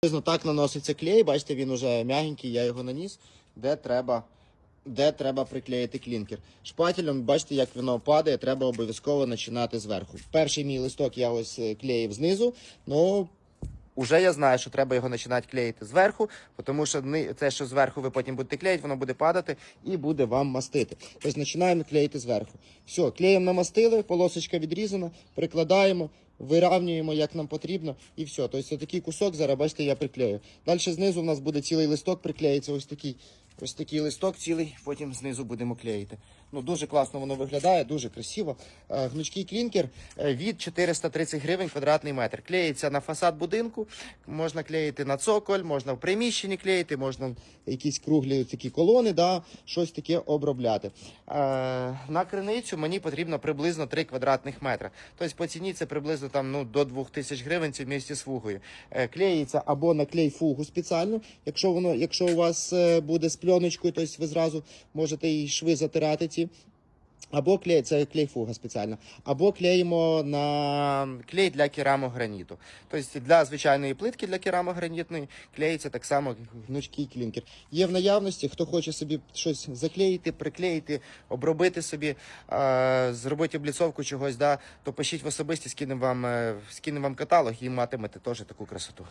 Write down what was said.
Приблизно так наноситься клей, бачите, він уже м'ягенький, я його наніс, де треба, де треба приклеїти клінкер. Шпателем, бачите, як воно падає, треба обов'язково починати зверху. Перший мій листок я ось е, клеїв знизу, ну Уже я знаю, що треба його починати клеїти зверху, тому що це, що зверху ви потім будете клеїти, воно буде падати і буде вам мастити. Тобто починаємо клеїти зверху. Все, клеєм намастили, полосочка відрізана, прикладаємо, вирівнюємо, як нам потрібно, і все. Тобто такий кусок зараз, бачите, я приклею. Далі знизу в нас буде цілий листок, приклеїться ось такий. Ось такий листок цілий, потім знизу будемо клеїти. Ну дуже класно воно виглядає, дуже красиво. Е, Гнучкий клінкер е, від 430 гривень квадратний метр. Клеїться на фасад будинку, можна клеїти на цоколь, можна в приміщенні клеїти, можна якісь круглі такі колони, да, щось таке обробляти. Е, на криницю мені потрібно приблизно 3 квадратних метра. Тобто по ціні це приблизно там, ну, до 2000 гривень це в місті з фугою. Клеїться або на клей фугу спеціально, якщо воно, якщо у вас буде з пленочкою, тобто ви зразу можете і шви затирати ці. Або клей, це клей фуга спеціально, або клеїмо на клей для керамограніту. Тобто для звичайної плитки для керамогранітної клеїться так само гнучкий клінкер. Є в наявності, хто хоче собі щось заклеїти, приклеїти, обробити собі, зробити обліцовку чогось, да, то пишіть в особисті, скинемо вам, е, скинемо вам каталог і матимете теж таку красоту.